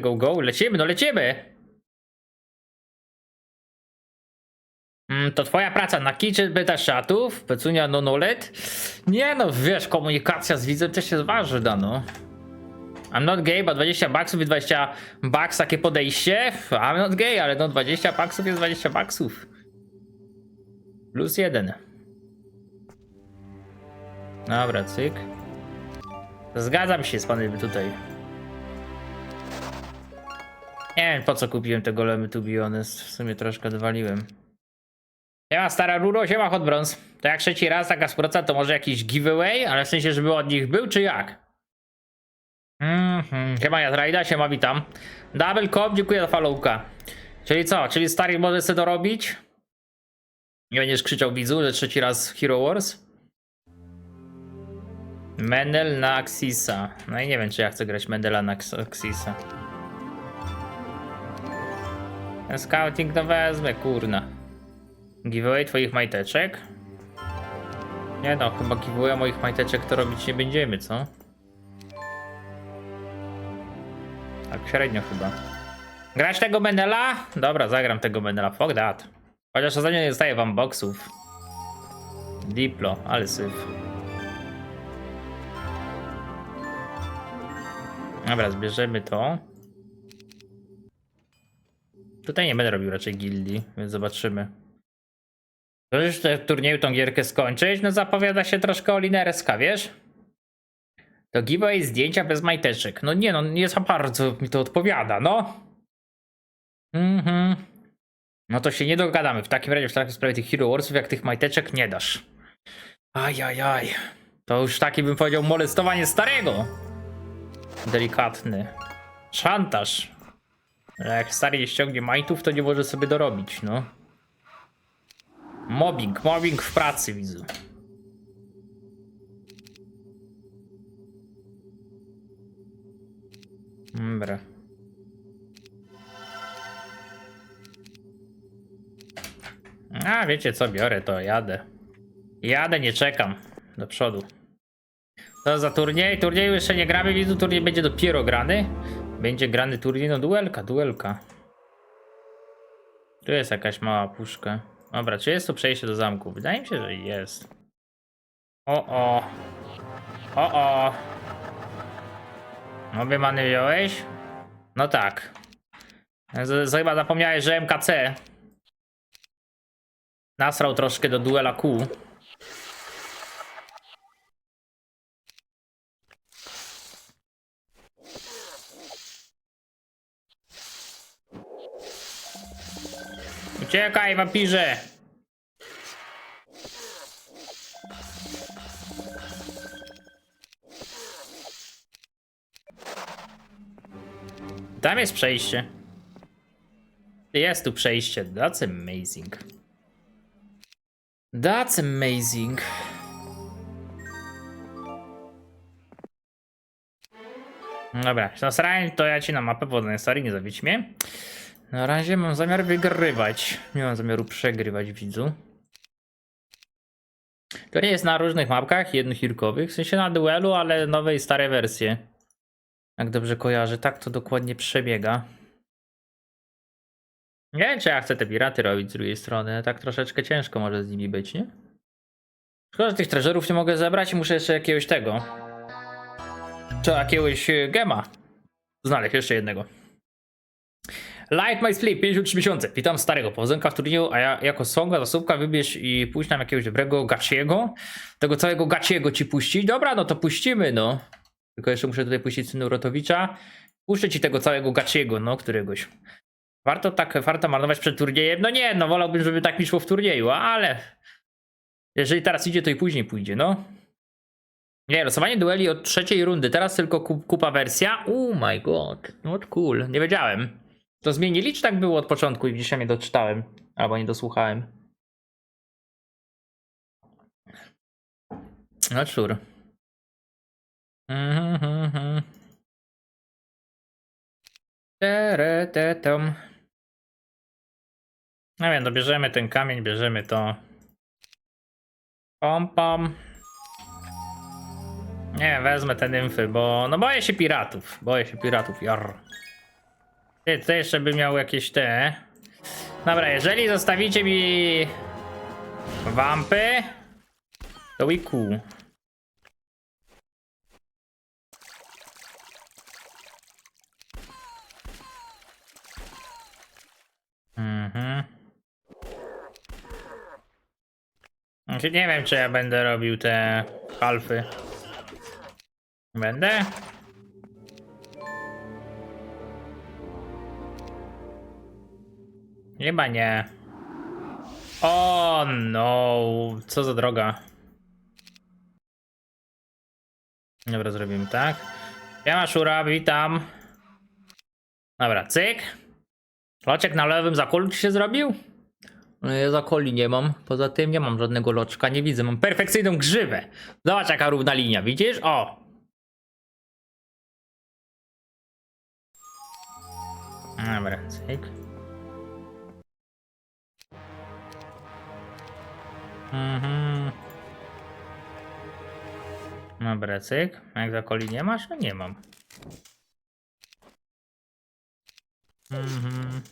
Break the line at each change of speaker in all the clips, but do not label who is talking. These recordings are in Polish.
Go, go, lecimy, no lecimy! Mm, to twoja praca na kiczy pytasz czatów? Pecunia nonolet? Nie no, wiesz, komunikacja z widzem też jest ważna, no. I'm not gay, bo 20 baksów i 20 baks takie podejście. I'm not gay, ale no 20 baksów jest 20 baksów. Plus jeden. Dobra, cyk. Zgadzam się z panem tutaj. Nie wiem po co kupiłem te golemy to be honest. W sumie troszkę dowaliłem. Siema stara ruro, siema hot bronze. To jak trzeci raz taka współpraca to może jakiś giveaway, ale w sensie żeby od nich był czy jak? Mhm, siema Jazrajda, siema witam. Double cop, dziękuję za followka. Czyli co, czyli stary może sobie dorobić? Nie będziesz krzyczał widzu, że trzeci raz Hero Wars? Mendel na Axisa. No i nie wiem, czy ja chcę grać Mendela na Ax- Axisa. Scouting to wezmę, kurna. Giveaway twoich majteczek? Nie no, chyba giveaway moich majteczek to robić nie będziemy, co? Tak średnio chyba. Grać tego Mendela? Dobra, zagram tego Mendela, fuck that. Chociaż ostatnio nie dostaję wam boxów. Diplo, ale syf. Dobra, zbierzemy to. Tutaj nie będę robił raczej gildii, więc zobaczymy. To już w turnieju tą gierkę skończyć? No zapowiada się troszkę olinerska, wiesz? To giveaway zdjęcia bez majteczek. No nie no, nie za bardzo mi to odpowiada, no. Mhm. No to się nie dogadamy. W takim razie w takiej sprawie tych Hero Warsów, jak tych majteczek nie dasz. Ajajaj. To już taki bym powiedział molestowanie starego. Delikatny. Szantaż. Jak stary nie ściągnie majtów, to nie może sobie dorobić, no. Mobbing, mobbing w pracy widzę. Dobra. A wiecie co, biorę to, jadę. Jadę, nie czekam. Do przodu. To za turniej? Turnieju jeszcze nie gramy, widzę, turniej będzie dopiero grany. Będzie grany turniej, no duelka, duelka. Tu jest jakaś mała puszka. Dobra, czy jest to przejście do zamku? Wydaje mi się, że jest. O o. O o. Obie many wziąłeś? No tak. Z, z, chyba zapomniałeś, że MKC nasrał troszkę do duela Q. Uciekaj, wampirze! Tam jest przejście. Jest tu przejście. That's amazing. That's amazing. Dobra, nasrałem to ja ci na mapę wodnej stary, nie zawiedź mnie. Na razie mam zamiar wygrywać. Nie mam zamiaru przegrywać widzu. To nie jest na różnych mapkach jednohirkowych, w sensie na duelu, ale nowe i stare wersje. Jak dobrze kojarzę, tak to dokładnie przebiega. Nie wiem, czy ja chcę te piraty robić z drugiej strony. Tak troszeczkę ciężko może z nimi być, nie? Szkoda, że tych treasurów nie mogę zebrać i muszę jeszcze jakiegoś tego. Czy jakiegoś e, gema. Znaleźć jeszcze jednego. Light My Sleep, 53 miesiące. Witam starego. Powodzonka w turnieju, a ja jako songa zasłówka wybierz i puść nam jakiegoś dobrego gaciego. Tego całego gaciego ci puścić. Dobra, no to puścimy, no. Tylko jeszcze muszę tutaj puścić synu Rotowicza. Puszczę ci tego całego gaciego, no, któregoś. Warto tak, warto marnować przed turniejem? No nie, no wolałbym, żeby tak mi szło w turnieju, ale... Jeżeli teraz idzie, to i później pójdzie, no. Nie, losowanie dueli od trzeciej rundy. Teraz tylko kup, kupa wersja. Oh my god, not cool. Nie wiedziałem. To zmienili, czy tak było od początku i dzisiaj nie doczytałem? Albo nie dosłuchałem. Not sure. Mhm, mhm. Tere, te, tom. No wiem, to bierzemy ten kamień, bierzemy to. Pom, pom. Nie wezmę ten infy, bo no boję się piratów. Boję się piratów, jar. Ty, to jeszcze by miał jakieś te. Dobra, jeżeli zostawicie mi wampy, to cool. Mhm. Znaczy, nie wiem, czy ja będę robił te alfy. Będę? Chyba nie. O no, co za droga. Dobra, zrobimy tak. Ja Szura, witam. Dobra, cyk. Loczek na lewym zakolu ci się zrobił? No ja zakoli nie mam. Poza tym nie mam żadnego loczka, nie widzę. Mam perfekcyjną grzywę. Zobacz jaka równa linia, widzisz? O! Dobra, cyk. Mhm. Dobra, cyk. Jak zakoli nie masz? No nie mam. Mhm.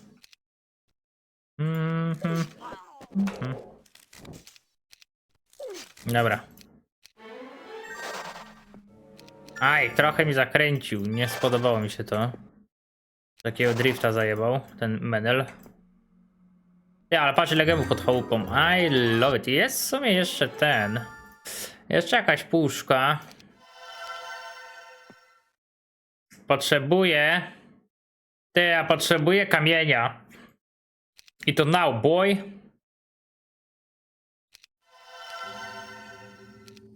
Mhm. Mhm. Dobra. Aj, trochę mi zakręcił. Nie spodobało mi się to. Takiego drifta zajebał ten menel. Ja, ale patrz ile pod chałupą. I love it. Jest w sumie jeszcze ten. Jeszcze jakaś puszka. Potrzebuję. Ty, ja potrzebuję kamienia. I to now, boy.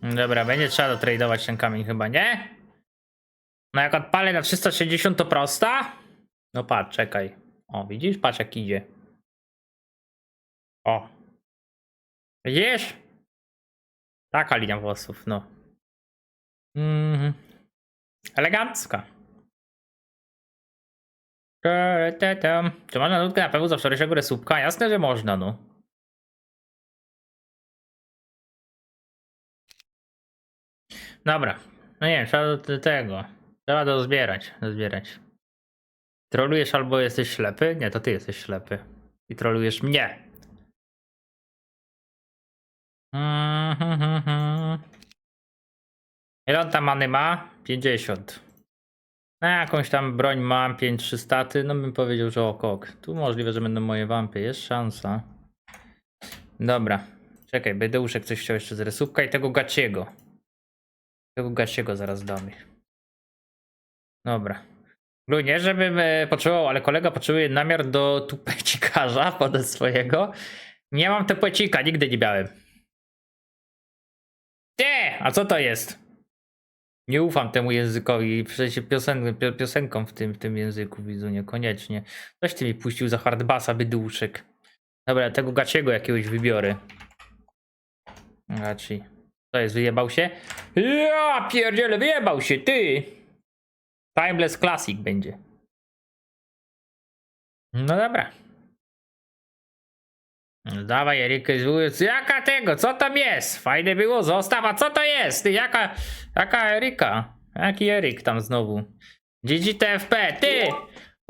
Dobra, będzie trzeba dotradować ten kamień chyba, nie? No jak odpalę na 360 to prosta? No patrz, czekaj. O, widzisz? Patrz jak idzie. O. Widzisz? Taka linia włosów, no. Mhm. Elegancka. Czy można nutkę na pewno za wczorajszego resupka? Jasne, że można, no. Dobra. No nie trzeba do tego. Trzeba dozbierać, dozbierać. Trolujesz albo jesteś ślepy? Nie, to ty jesteś ślepy. I trolujesz mnie. Mhm. Ile on tam many ma? 50. Na jakąś tam broń mam 5-3 staty, no bym powiedział, że okok. Tu możliwe, że będą moje wampy, jest szansa. Dobra. Czekaj, Bydeuszek coś chciał jeszcze z resupka i tego Gaciego. Tego Gaciego zaraz damy. Dobra. No nie, żebym e, potrzebował, ale kolega potrzebuje namiar do tupecikarza podać swojego. Nie mam tupecika, nigdy nie miałem. A co to jest? Nie ufam temu językowi, przecież piosen, pio, piosenkom w tym, w tym języku widzę niekoniecznie. Coś ty mi puścił za hardbasa, bydłuszek. Dobra, tego gaciego jakiegoś wybiorę. Gaci. To jest, wyjebał się? Ja pierdziele, wyjebał się, ty! Timeless Classic będzie. No dobra. No Dawaj, Eryk, jaka tego? Co tam jest? Fajne było, zostaw, a co to jest? Ty, jaka, jaka Eryka? Jaki Eryk tam znowu? GGTFP, ty!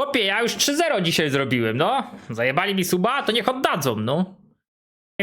Chłopie, ja już 3-0 dzisiaj zrobiłem, no. Zajebali mi suba, to niech oddadzą, no.